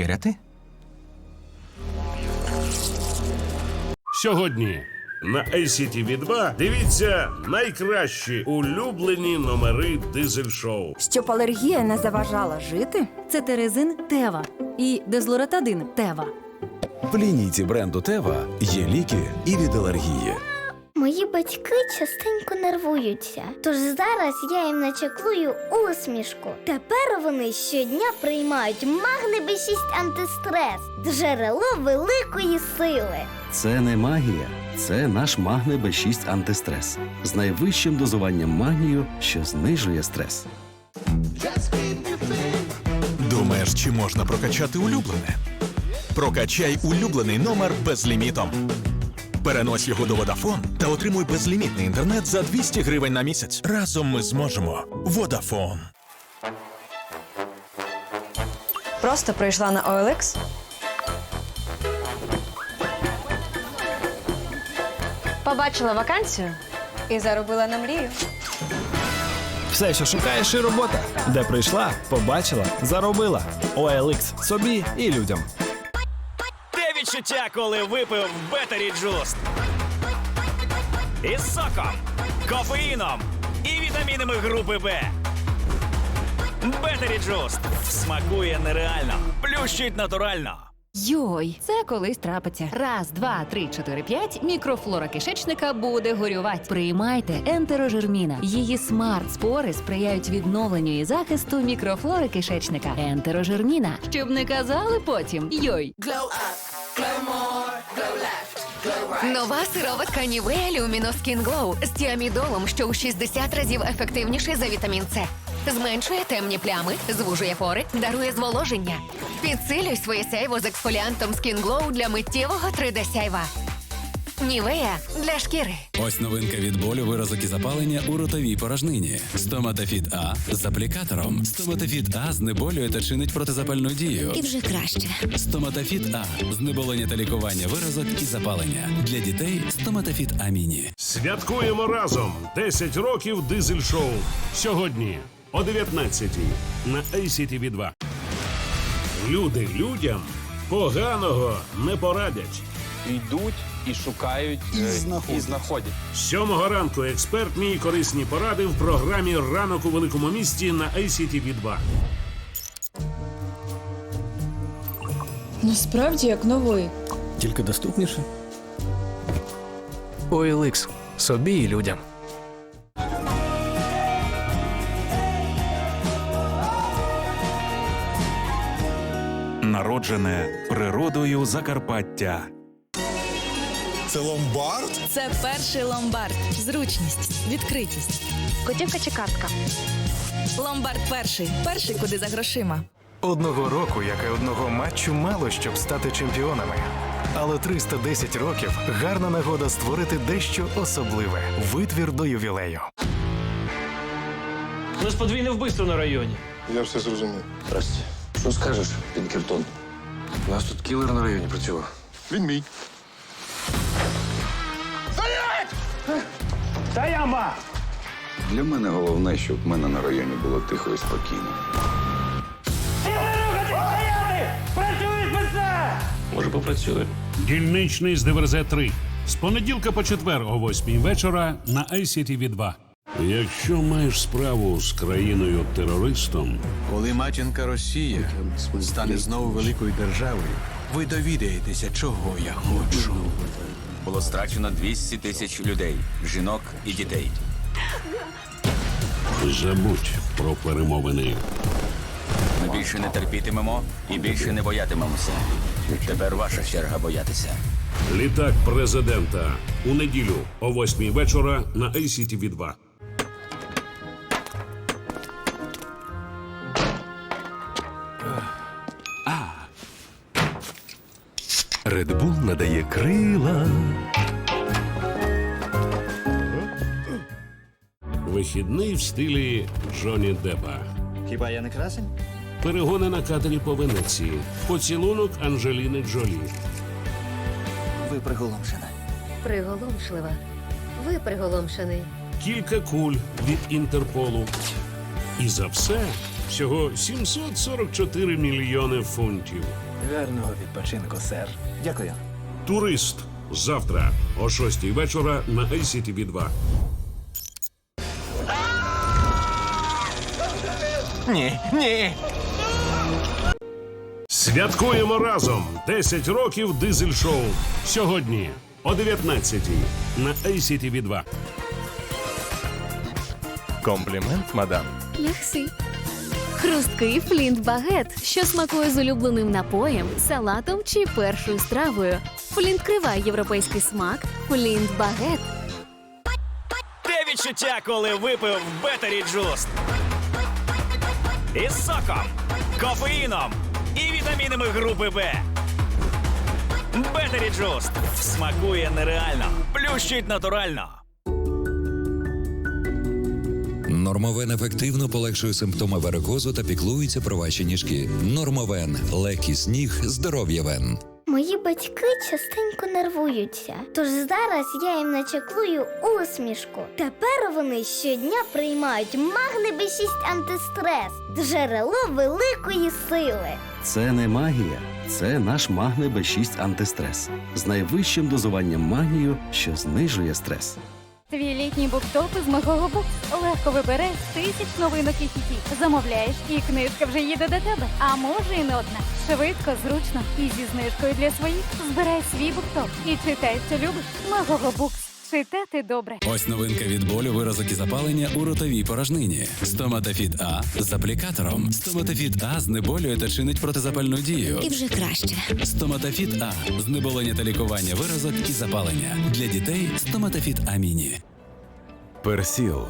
вечеряти? Сьогодні на ACTV 2 дивіться найкращі улюблені номери дизель-шоу. Щоб алергія не заважала жити. Це терезин Тева і дезлоратадин Тева. В лінійці бренду Тева є ліки і від алергії. Мої батьки частенько нервуються, тож зараз я їм начеклую усмішку. Тепер вони щодня приймають магний Б6 антистрес, джерело великої сили. Це не магія, це наш магне Б6 антистрес з найвищим дозуванням магнію, що знижує стрес. Думаєш, чи можна прокачати улюблене? Прокачай улюблений номер безлімітом. Перенось його до Vodafone та отримуй безлімітний інтернет за 200 гривень на місяць. Разом ми зможемо. Vodafone. Просто прийшла на OLX. Побачила вакансію і заробила на мрію. Все, що шукаєш, і робота. Де прийшла, побачила, заробила. OLX собі і людям. Відчуття, коли випив Бетері Джуст. Із соком, кофеїном і вітамінами групи Б. Бетері Джуст смакує нереально, плющить натурально. Йой, це колись трапиться. Раз, два, три, чотири, п'ять. Мікрофлора кишечника буде горювати. Приймайте ентерожерміна. Її смарт-спори сприяють відновленню і захисту мікрофлори кишечника. Ентерожерміна. Щоб не казали потім. Йой. Нова сироватка Нівея Люміно Skin Glow з тіамідолом, що у 60 разів ефективніше за вітамін С. Зменшує темні плями, звужує пори, дарує зволоження. Підсилюй своє сяйво з ексфоліантом Skin Glow для миттєвого 3D сяйва. Нівея для шкіри. Ось новинка від болю, виразок і запалення у ротовій порожнині. Стоматофіт А з аплікатором. Стоматофіт А знеболює та чинить протизапальну дію. І вже краще. Стоматофіт А знеболення та лікування виразок і запалення. Для дітей стоматофіт А міні. Святкуємо разом 10 років дизель-шоу. Сьогодні о 19 на ACTV 2. Люди людям поганого не порадять. Йдуть і шукають і знаходять. Сьомого ранку експертні і корисні поради в програмі Ранок у великому місті на ACTV 2. Насправді як новий. Тільки доступніше. OLX собі і людям. Народжене природою Закарпаття. Це ломбард? Це перший ломбард. Зручність, відкритість. Готівка чи картка? Ломбард перший. Перший куди за грошима. Одного року, як і одного матчу, мало щоб стати чемпіонами. Але 310 років гарна нагода створити дещо особливе витвір до ювілею. У нас подвійне вбивство на районі. Я все зрозумів. Здрасте. Що скажеш, Пінкертон? У нас тут кілер на районі працював. Він мій. Для мене головне, щоб в мене на районі було тихо і спокійно. Може, попрацює. Дільничний з ДВРЗ 3. З понеділка по четвер о 8 вечора на ICTV 2. Якщо маєш справу з країною терористом, Коли матінка Росія стане знову великою державою, ви довідаєтеся, чого я хочу. Було страчено 200 тисяч людей, жінок і дітей. забудь про перемовини. Ми більше не терпітимемо і більше не боятимемося. Тепер ваша черга боятися. Літак президента у неділю о 8 вечора на ICTV 2. Редбул надає крила. Вихідний в стилі Джоні Деппа. Хіба я не красень? Перегони на катері по Венеції. Поцілунок Анджеліни Джолі. Ви приголомшена. Приголомшлива. Ви приголомшений. Кілька куль від Інтерполу. І за все всього 744 мільйони фунтів. Гарного відпочинку, сер. Дякую. Турист завтра о 6 вечора на ICTV 2 Ні, ні. Святкуємо разом 10 років дизель шоу. Сьогодні о 19 на ICTV 2 Комплімент, мадам. Мерсі. Хрусткий флінт багет, що смакує з улюбленим напоєм, салатом чи першою стравою. Флінт криває європейський смак. Флінт багет. Те відчуття, коли випив Бетері Джуст. Із соком, кофеїном і вітамінами групи Б. Бетері Джуст смакує нереально, плющить натурально. Нормовен ефективно полегшує симптоми варикозу та піклується про ваші ніжки. Нормовен легкість ніг, здоров'я вен. Мої батьки частенько нервуються, тож зараз я їм начеклую усмішку. Тепер вони щодня приймають магне Б6 антистрес, джерело великої сили. Це не магія, це наш магне Б6 антистрес з найвищим дозуванням магнію, що знижує стрес. Твій літній буктоп із мого букс. Легко вибере тисяч новинок і хітів. Замовляєш, і книжка вже їде до тебе. А може і не одна. Швидко, зручно і зі знижкою для своїх. Збирай свій буктоп і читай, що любиш. Мого букс. Читати добре. Ось новинка від болю, виразок і запалення у ротовій порожнині. Стоматофіт А з аплікатором. Стоматофіт А знеболює та чинить протизапальну дію. І вже краще. Стоматофіт А знеболення та лікування виразок і запалення. Для дітей стоматофіт А міні. Персіл.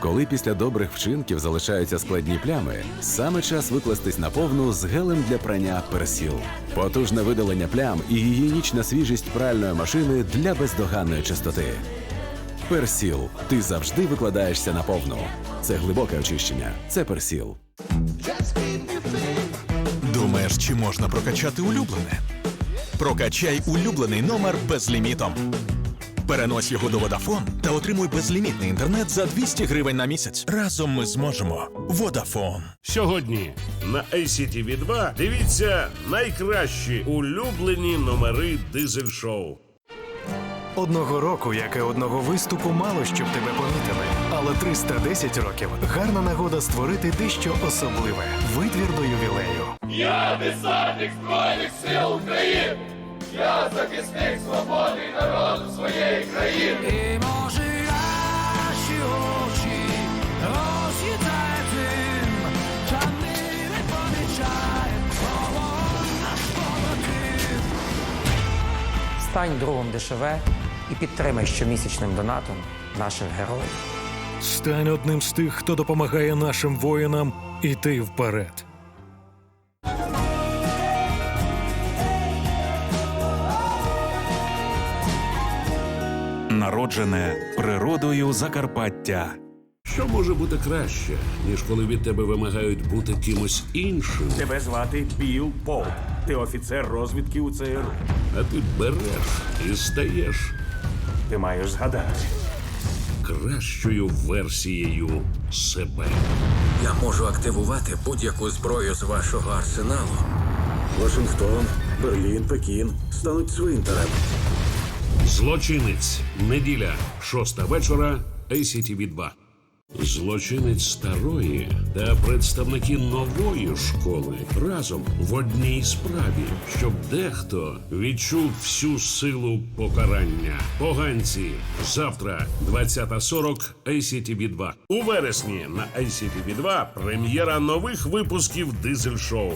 Коли після добрих вчинків залишаються складні плями, саме час викластись на повну з гелем для прання Персіл. Потужне видалення плям і гігієнічна свіжість пральної машини для бездоганної чистоти. Персіл. Ти завжди викладаєшся на повну. Це глибоке очищення. Це персіл. Думаєш, чи можна прокачати улюблене? Прокачай улюблений номер безлімітом. Перенось його до Vodafone та отримуй безлімітний інтернет за 200 гривень на місяць. Разом ми зможемо. Vodafone. Сьогодні на ICTV 2 дивіться найкращі улюблені номери дизель шоу. Одного року, як і одного виступу, мало щоб тебе помітили. Але 310 років гарна нагода створити дещо особливе. Витвір до ювілею. Я десантник Збройних сил України! Я захисник свободи народу своєї країни! І може наші очі роз'їдає тим, та ми не наш побратим. Стань другом ДШВ і підтримай щомісячним донатом наших героїв. Стань одним з тих, хто допомагає нашим воїнам іти вперед. Народжене природою Закарпаття. Що може бути краще, ніж коли від тебе вимагають бути кимось іншим, Тебе звати Біл Пол. Ти офіцер розвідки у ЦРУ. а ти береш і стаєш Ти маєш згадати. кращою версією себе. Я можу активувати будь-яку зброю з вашого арсеналу. Вашингтон, Берлін, Пекін стануть цвинтарем. Злочинець. Неділя, шоста вечора. ACTV 2 Злочинець старої та представники нової школи разом в одній справі, щоб дехто відчув всю силу покарання. Поганці завтра, 20.40, ACTV 2 У вересні на ACTV 2 прем'єра нових випусків Дизель Шоу.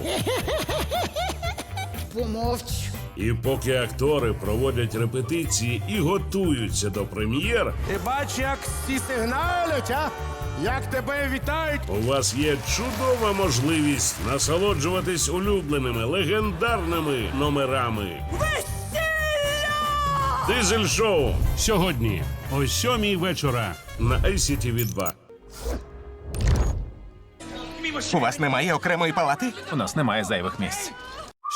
Помовч. І поки актори проводять репетиції і готуються до прем'єр, Ти бачиш, як всі сигналять, а? Як тебе вітають? у вас є чудова можливість насолоджуватись улюбленими легендарними номерами. Дизель шоу сьогодні о сьомій вечора на ICTV 2 У вас немає окремої палати? У нас немає зайвих місць.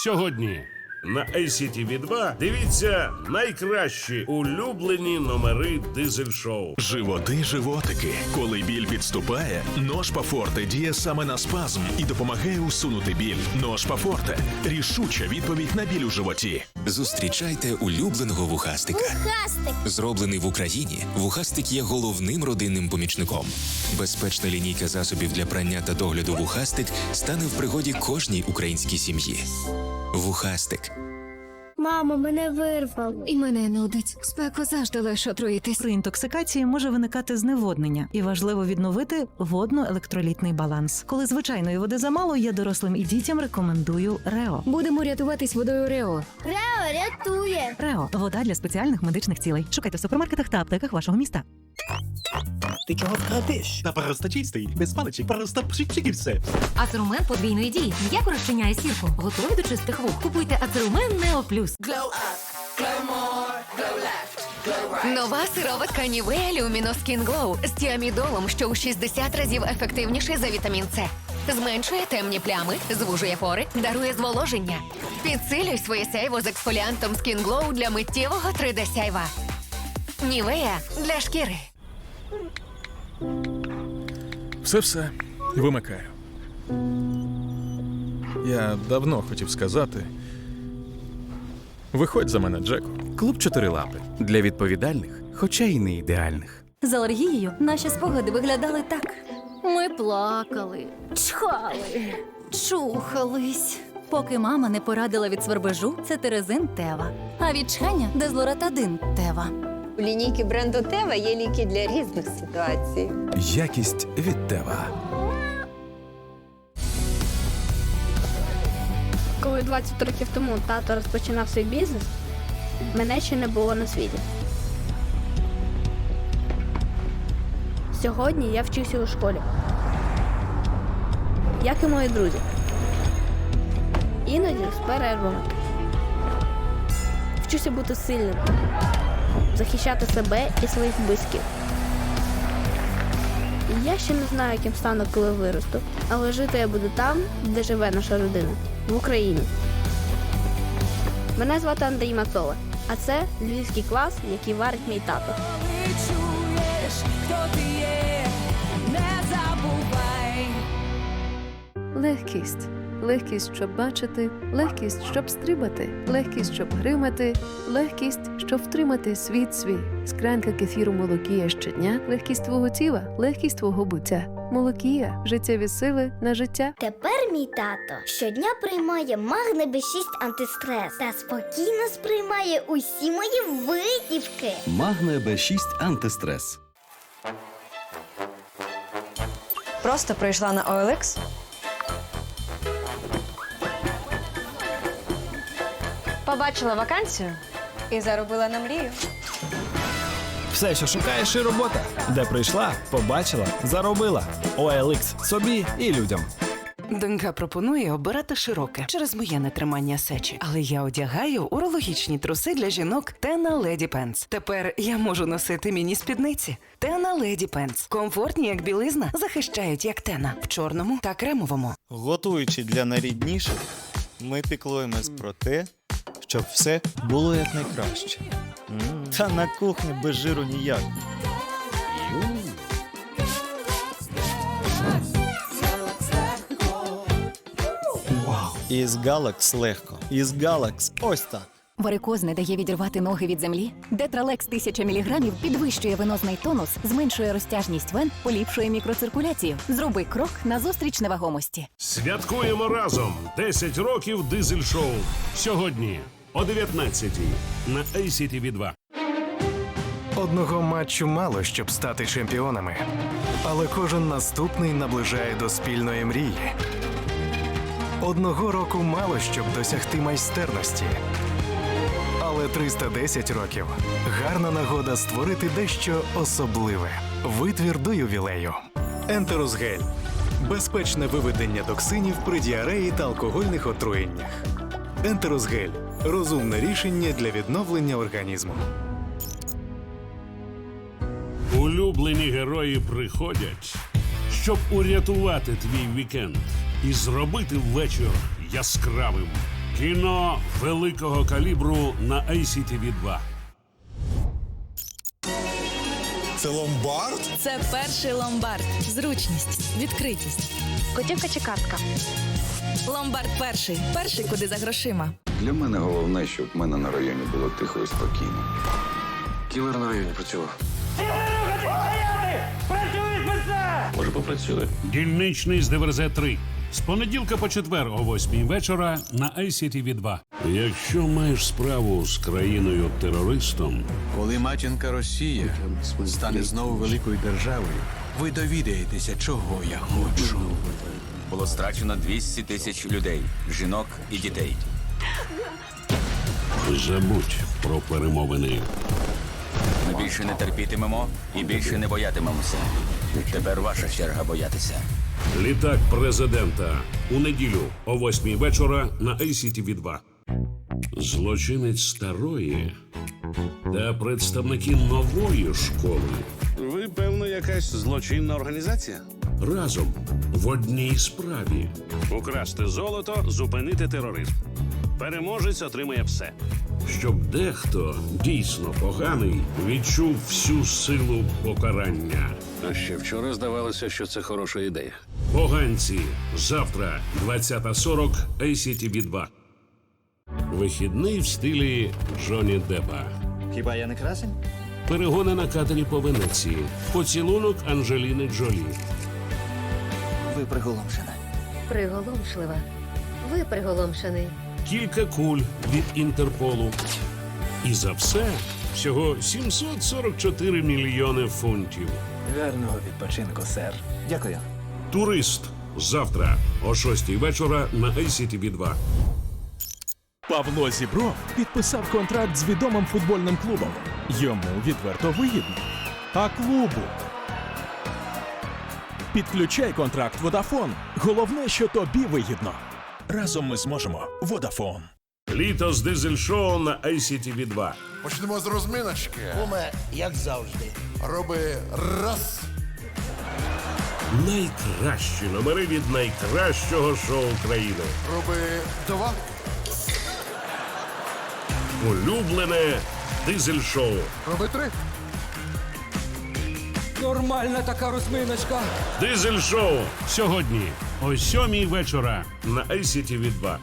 Сьогодні На ACTV 2 дивіться найкращі улюблені номери дизель-шоу. Животи, животики. Коли біль підступає, нож Пафорте діє саме на спазм і допомагає усунути біль. Нож Пафорте рішуча відповідь на біль у животі. Зустрічайте улюбленого вухастика. Вухастик. Зроблений в Україні, вухастик є головним родинним помічником. Безпечна лінійка засобів для прання та догляду вухастик стане в пригоді кожній українській сім'ї. Вухастик. Мамо, мене вирвало. І мене нудить. Спеку завжди легше отруїтись. При інтоксикації може виникати зневоднення, і важливо відновити водно-електролітний баланс. Коли звичайної води замало, я дорослим і дітям рекомендую Рео. Будемо рятуватись водою Рео. Рео рятує. Рео вода для спеціальних медичних цілей. Шукайте в супермаркетах та аптеках вашого міста. Ти чого вкрадеш? Та просто чистий, без паличок, просто пшик і все. Ацерумен подвійної дії. М'яко розчиняє сірку. Готові до чистих вух. Купуйте Ацерумен Нео Плюс. Нова сироватка Нівея Люміно Скін Глоу з тіамідолом, що у 60 разів ефективніший за вітамін С. Зменшує темні плями, звужує пори, дарує зволоження. Підсилюй своє сяйво з ексфоліантом Skin Glow для миттєвого 3D сяйва. Нівея для шкіри. Все все вимикаю. Я давно хотів сказати. Виходь за мене, Джеку. Клуб чотирилапи для відповідальних, хоча й не ідеальних. З алергією наші спогади виглядали так. Ми плакали, чхали, чухались. Поки мама не порадила від свербежу, це терезин Тева. А від чхання дезлоратадин Тева. У лінійки бренду Тева є ліки для різних ситуацій. Якість від Тева. Коли 20 років тому тато розпочинав свій бізнес, мене ще не було на світі. Сьогодні я вчуся у школі. Як і мої друзі. Іноді з перервами. Вчуся бути сильним, захищати себе і своїх близьких. Я ще не знаю, яким стану, коли виросту, але жити я буду там, де живе наша родина, в Україні. Мене звати Андрій Мацола, а це львівський клас, який варить мій тато. Легкість. Легкість, щоб бачити, легкість, щоб стрибати, легкість, щоб гримати, легкість, щоб втримати світ свій. Склянка кефіру молокія щодня, легкість твого тіла, легкість твого буття. Молокія життєві сили на життя. Тепер мій тато щодня приймає магне Б6 антистрес та спокійно сприймає усі мої витівки. Магне Б6 антистрес. Просто прийшла на OLX. Побачила вакансію і заробила на мрію. Все, що шукаєш, і робота. Де прийшла, побачила, заробила. OLX собі і людям. Донька пропонує обирати широке через моє нетримання сечі, але я одягаю урологічні труси для жінок Тена Леді Пенс. Тепер я можу носити міні спідниці. Тена Леді Пенс. Комфортні, як білизна, захищають як тена в чорному та кремовому. Готуючи для найрідніших, ми піклуємось про те, щоб все було якнайкраще. Та на кухні без жиру ніяк. Із Галакс легко. Із Галакс ось так. Варикоз не дає відірвати ноги від землі. Детралекс 1000 мг підвищує венозний тонус, зменшує розтяжність вен, поліпшує мікроциркуляцію. Зроби крок назустріч невагомості. Святкуємо разом 10 років дизель-шоу. Сьогодні о 19-й на ACTV 2. Одного матчу мало, щоб стати чемпіонами, але кожен наступний наближає до спільної мрії. Одного року мало, щоб досягти майстерності. Але 310 років гарна нагода створити дещо особливе. Витвір до ювілею. Ентеросгель безпечне виведення токсинів при діареї та алкогольних отруєннях. Ентеросгель розумне рішення для відновлення організму. Улюблені герої приходять, щоб урятувати твій вікенд і зробити вечір яскравим. Кіно великого калібру на ICTV 2 Це ломбард? Це перший ломбард. Зручність, відкритість. Готівка чи картка? Ломбард перший. Перший, куди за грошима. Для мене головне, щоб в мене на районі було тихо і спокійно. Кілер на районі працював. Може, попрацює? Дільничний з ДВРЗ 3 з понеділка по четвер о 8 вечора на ICTV 2 Якщо маєш справу з країною терористом, Коли матінка Росія стане знову великою державою, ви довідаєтеся, чого я хочу. Було страчено 200 тисяч людей, жінок і дітей. забудь про перемовини. Ми більше не терпітимемо і більше не боятимемося. Тепер ваша черга боятися. Літак президента у неділю о 8 вечора на actv 2 Злочинець старої та представники нової школи Ви, певно, якась злочинна організація? разом в одній справі. Украсти золото, зупинити тероризм. Переможець отримає все. Щоб дехто дійсно поганий відчув всю силу покарання. А ще вчора здавалося, що це хороша ідея. Поганці завтра 20.40 ACTV 2 Вихідний в стилі Джоні Деппа. Хіба я не красень? Перегони на катері по Венеції. Поцілунок Анджеліни Джолі. Ви приголомшена. Приголомшлива. Ви приголомшений. Кілька куль від Інтерполу. І за все всього 744 мільйони фунтів. Гарного відпочинку, сер. Дякую. Турист завтра о 6 вечора на ICTV 2 Павло Зібров підписав контракт з відомим футбольним клубом. Йому відверто вигідно. А клубу. Підключай контракт Водафон. Головне, що тобі вигідно. Разом ми зможемо. Водафон. Літо з дизель-шоу на ICTV 2 Почнемо з розминочки. Куме, як завжди. Роби раз. Найкращі номери від найкращого шоу країни. Роби два. Улюблене дизель-шоу. Роби три. Нормальна така розминочка. Дизель-шоу сьогодні о сьомій вечора на ICTV 2